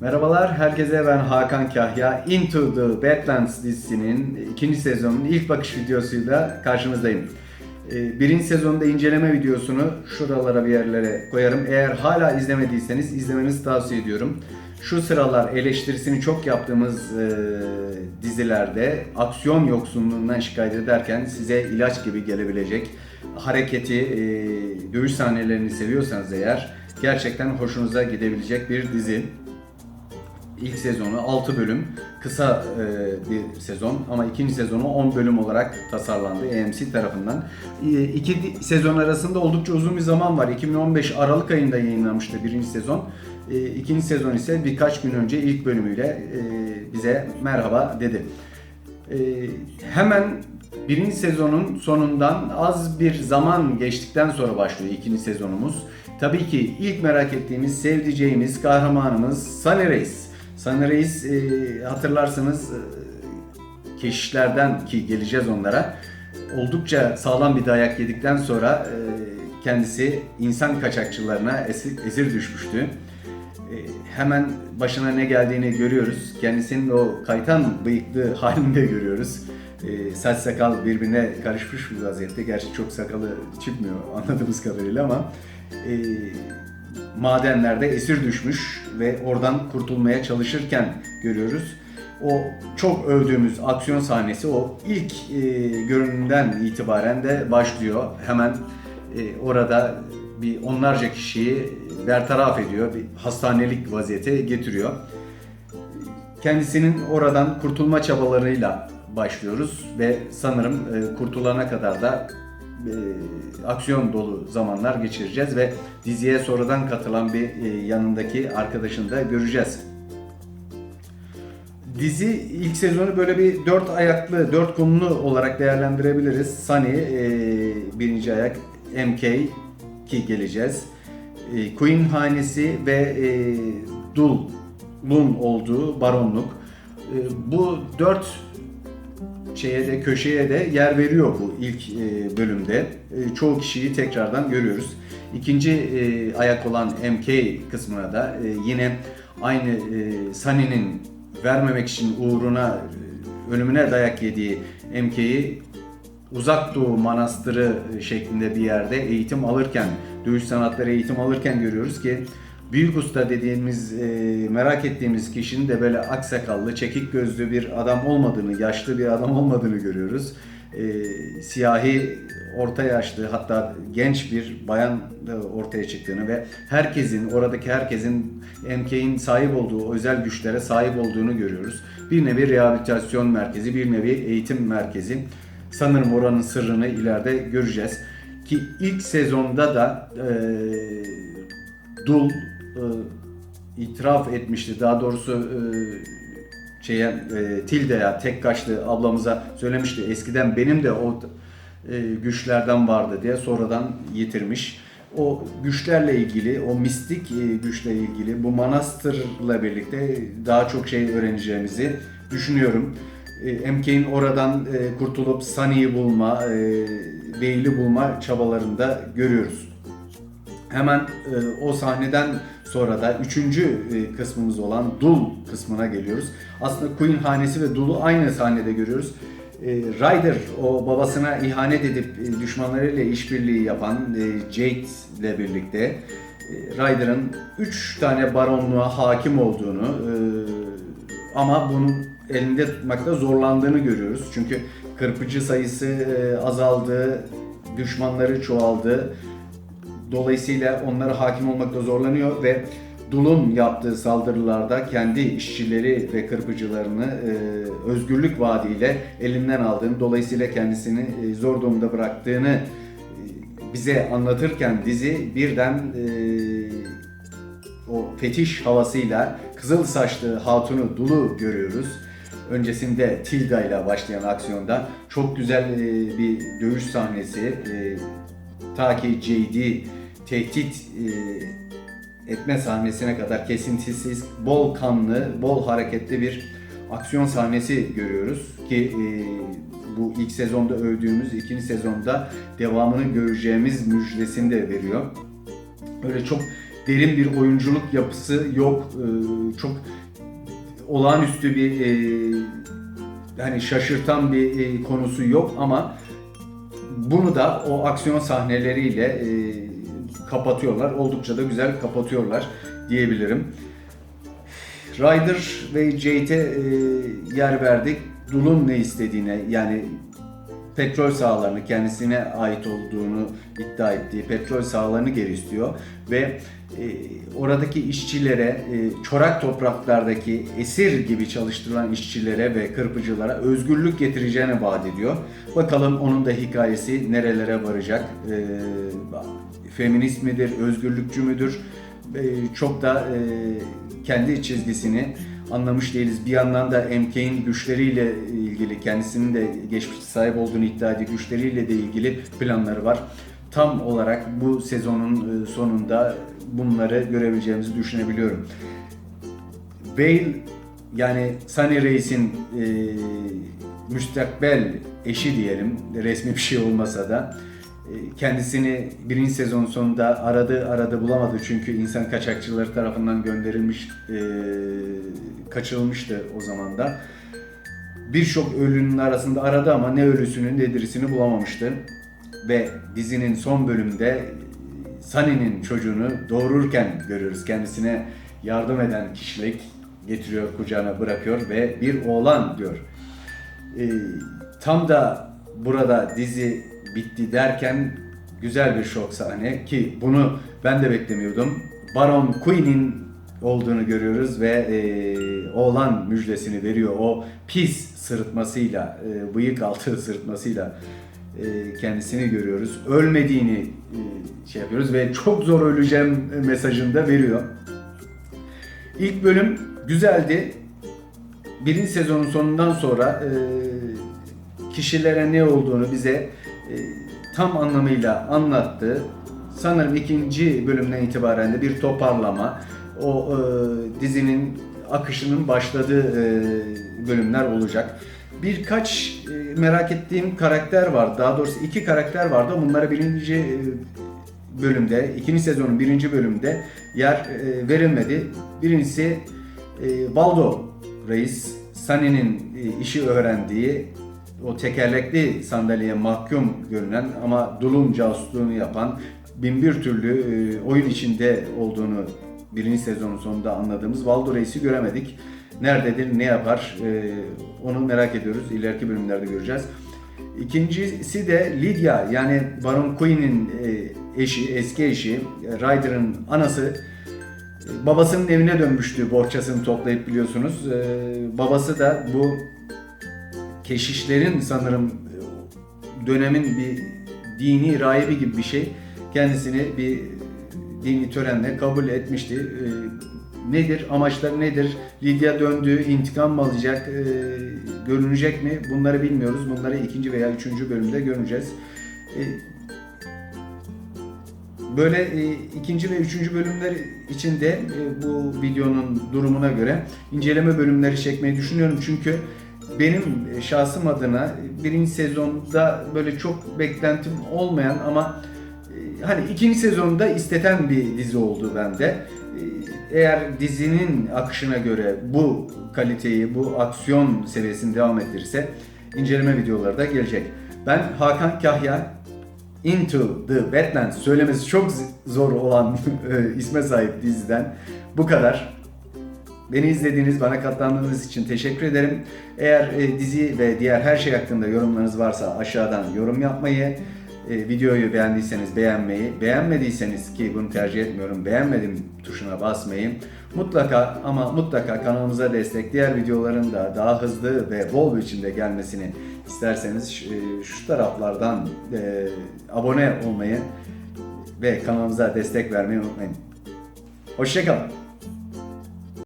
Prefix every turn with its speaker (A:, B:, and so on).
A: Merhabalar, herkese ben Hakan Kahya. Into the Badlands dizisinin ikinci sezonunun ilk bakış videosuyla karşınızdayım. Ee, Birinci sezonda inceleme videosunu şuralara bir yerlere koyarım. Eğer hala izlemediyseniz izlemenizi tavsiye ediyorum. Şu sıralar eleştirisini çok yaptığımız e, dizilerde aksiyon yoksunluğundan şikayet ederken size ilaç gibi gelebilecek hareketi, e, dövüş sahnelerini seviyorsanız eğer gerçekten hoşunuza gidebilecek bir dizi. İlk sezonu 6 bölüm, kısa e, bir sezon ama ikinci sezonu 10 bölüm olarak tasarlandı AMC tarafından. E, iki sezon arasında oldukça uzun bir zaman var. 2015 Aralık ayında yayınlanmıştı birinci sezon. E, ikinci sezon ise birkaç gün önce ilk bölümüyle e, bize merhaba dedi. E, hemen birinci sezonun sonundan az bir zaman geçtikten sonra başlıyor ikinci sezonumuz. Tabii ki ilk merak ettiğimiz, sevdiceğimiz kahramanımız Sunny Reis. Sunny Reis e, hatırlarsanız e, keşişlerden ki geleceğiz onlara oldukça sağlam bir dayak yedikten sonra e, kendisi insan kaçakçılarına esir, esir düşmüştü. E, hemen başına ne geldiğini görüyoruz. Kendisinin o kaytan bıyıklı halini de görüyoruz. E, saç sakal birbirine karışmış bir vaziyette. Gerçi çok sakalı çıkmıyor anladığımız kadarıyla ama e, madenlerde esir düşmüş ve oradan kurtulmaya çalışırken görüyoruz. O çok övdüğümüz aksiyon sahnesi o ilk e, görünümden itibaren de başlıyor. Hemen e, orada bir onlarca kişiyi bertaraf ediyor, bir hastanelik vaziyete getiriyor. Kendisinin oradan kurtulma çabalarıyla başlıyoruz ve sanırım e, kurtulana kadar da e, aksiyon dolu zamanlar geçireceğiz ve diziye sonradan katılan bir e, yanındaki arkadaşını da göreceğiz. Dizi ilk sezonu böyle bir dört ayaklı, dört kumlu olarak değerlendirebiliriz. Sunny e, birinci ayak, MK ki geleceğiz. E, Queen hanesi ve e, Dul'un olduğu baronluk. E, bu dört şeye de köşeye de yer veriyor bu ilk e, bölümde. E, çoğu kişiyi tekrardan görüyoruz. İkinci e, ayak olan MK kısmına da e, yine aynı e, Sunny'nin vermemek için uğruna e, ölümüne dayak yediği MK'yi Uzak Doğu Manastırı şeklinde bir yerde eğitim alırken, dövüş sanatları eğitim alırken görüyoruz ki Büyük usta dediğimiz, e, merak ettiğimiz kişinin de böyle aksakallı, çekik gözlü bir adam olmadığını, yaşlı bir adam olmadığını görüyoruz. E, siyahi, orta yaşlı hatta genç bir bayan ortaya çıktığını ve herkesin, oradaki herkesin MK'in sahip olduğu özel güçlere sahip olduğunu görüyoruz. Bir nevi rehabilitasyon merkezi, bir nevi eğitim merkezi. Sanırım oranın sırrını ileride göreceğiz. Ki ilk sezonda da e, Dul e, itiraf etmişti. Daha doğrusu e, şeye e, Tilde'ye tek kaşlı ablamıza söylemişti. Eskiden benim de o e, güçlerden vardı diye sonradan yitirmiş. O güçlerle ilgili, o mistik e, güçle ilgili bu manastırla birlikte daha çok şey öğreneceğimizi düşünüyorum. E, MK'nin oradan e, kurtulup Sunny'yi bulma, e, Veil'i bulma çabalarında görüyoruz. Hemen o sahneden sonra da üçüncü e, kısmımız olan Dul kısmına geliyoruz. Aslında Queen hanesi ve Dul'u aynı sahnede görüyoruz. E, Ryder o babasına ihanet edip e, düşmanlarıyla işbirliği yapan Jade ile birlikte Ryder'ın üç tane baronluğa hakim olduğunu ama bunun elinde tutmakta zorlandığını görüyoruz. Çünkü kırpıcı sayısı azaldı, düşmanları çoğaldı. Dolayısıyla onlara hakim olmakta zorlanıyor ve Dul'un yaptığı saldırılarda kendi işçileri ve kırpıcılarını e, özgürlük vaadiyle elinden aldığını, dolayısıyla kendisini e, zor durumda bıraktığını e, bize anlatırken dizi birden e, o fetiş havasıyla kızıl saçlı hatunu Dul'u görüyoruz. Öncesinde Tilda ile başlayan aksiyonda çok güzel e, bir dövüş sahnesi. E, ta ki JD tehdit e, etme sahnesine kadar kesintisiz, bol kanlı, bol hareketli bir aksiyon sahnesi görüyoruz ki e, bu ilk sezonda övdüğümüz ikinci sezonda devamını göreceğimiz müjdesini de veriyor. Öyle çok derin bir oyunculuk yapısı yok. Ee, çok olağanüstü bir e, yani şaşırtan bir e, konusu yok ama bunu da o aksiyon sahneleriyle e, kapatıyorlar. Oldukça da güzel kapatıyorlar diyebilirim. Ryder ve Jade'e e, yer verdik. Dul'un ne istediğine yani petrol sahalarını kendisine ait olduğunu iddia ettiği petrol sahalarını geri istiyor ve e, oradaki işçilere e, çorak topraklardaki esir gibi çalıştırılan işçilere ve kırpıcılara özgürlük getireceğini vaat ediyor. Bakalım onun da hikayesi nerelere varacak? E, feminist midir, özgürlükçü müdür? E, çok da e, kendi çizgisini anlamış değiliz. Bir yandan da MK'in güçleriyle ilgili kendisinin de geçmişte sahip olduğunu iddia ediyor. Güçleriyle de ilgili planları var. Tam olarak bu sezonun e, sonunda bunları görebileceğimizi düşünebiliyorum. Bale yani Sunny Reis'in e, müstakbel eşi diyelim resmi bir şey olmasa da kendisini birinci sezon sonunda aradı aradı bulamadı. Çünkü insan kaçakçıları tarafından gönderilmiş e, kaçırılmıştı o zaman da. Birçok ölünün arasında aradı ama ne ölüsünü ne dirisini bulamamıştı. Ve dizinin son bölümünde Sunny'nin çocuğunu doğururken görüyoruz. Kendisine yardım eden kişilik getiriyor kucağına bırakıyor ve bir oğlan diyor. E, tam da burada dizi bitti derken güzel bir şok sahne ki bunu ben de beklemiyordum. Baron Quinn'in olduğunu görüyoruz ve e, oğlan müjdesini veriyor. O pis sırıtmasıyla, e, bıyık altı sırıtmasıyla e, kendisini görüyoruz. Ölmediğini e, şey yapıyoruz ve çok zor öleceğim mesajını da veriyor. İlk bölüm güzeldi. Birinci sezonun sonundan sonra e, kişilere ne olduğunu bize tam anlamıyla anlattı. Sanırım ikinci bölümden itibaren de bir toparlama, o e, dizinin akışının başladığı e, bölümler olacak. Birkaç e, merak ettiğim karakter var. Daha doğrusu iki karakter vardı. Bunlara birinci e, bölümde, ikinci sezonun birinci bölümünde yer e, verilmedi. Birincisi e, Baldo Reis, Sunny'nin e, işi öğrendiği o tekerlekli sandalyeye mahkum görünen ama Dul'un casusluğunu yapan binbir türlü e, oyun içinde olduğunu birinci sezonun sonunda anladığımız Valdo Reis'i göremedik. Nerededir, ne yapar e, onu merak ediyoruz. İleriki bölümlerde göreceğiz. İkincisi de Lydia yani Baron Quinn'in e, eşi, eski eşi, Ryder'ın anası babasının evine dönmüştü bohçasını toplayıp biliyorsunuz. Babası da bu keşişlerin sanırım e, dönemin bir dini rahibi gibi bir şey kendisini bir dini törenle kabul etmişti. E, nedir? Amaçları nedir? Lidya döndü, intikam mı alacak, e, görünecek mi? Bunları bilmiyoruz. Bunları ikinci veya üçüncü bölümde göreceğiz. Böyle ikinci ve üçüncü bölümler içinde bu videonun durumuna göre inceleme bölümleri çekmeyi düşünüyorum. Çünkü benim şahsım adına birinci sezonda böyle çok beklentim olmayan ama e, hani ikinci sezonda isteten bir dizi oldu bende. E, Eğer dizinin akışına göre bu kaliteyi, bu aksiyon seviyesini devam ettirirse inceleme videoları da gelecek. Ben Hakan Kahya Into the Wetlands söylemesi çok zor olan e, isme sahip diziden bu kadar. Beni izlediğiniz, bana katlandığınız için teşekkür ederim. Eğer e, dizi ve diğer her şey hakkında yorumlarınız varsa aşağıdan yorum yapmayı, e, videoyu beğendiyseniz beğenmeyi, beğenmediyseniz ki bunu tercih etmiyorum, beğenmedim tuşuna basmayı. Mutlaka ama mutlaka kanalımıza destek, diğer videoların da daha hızlı ve bol biçimde gelmesini isterseniz e, şu taraflardan e, abone olmayı ve kanalımıza destek vermeyi unutmayın. Hoşçakalın.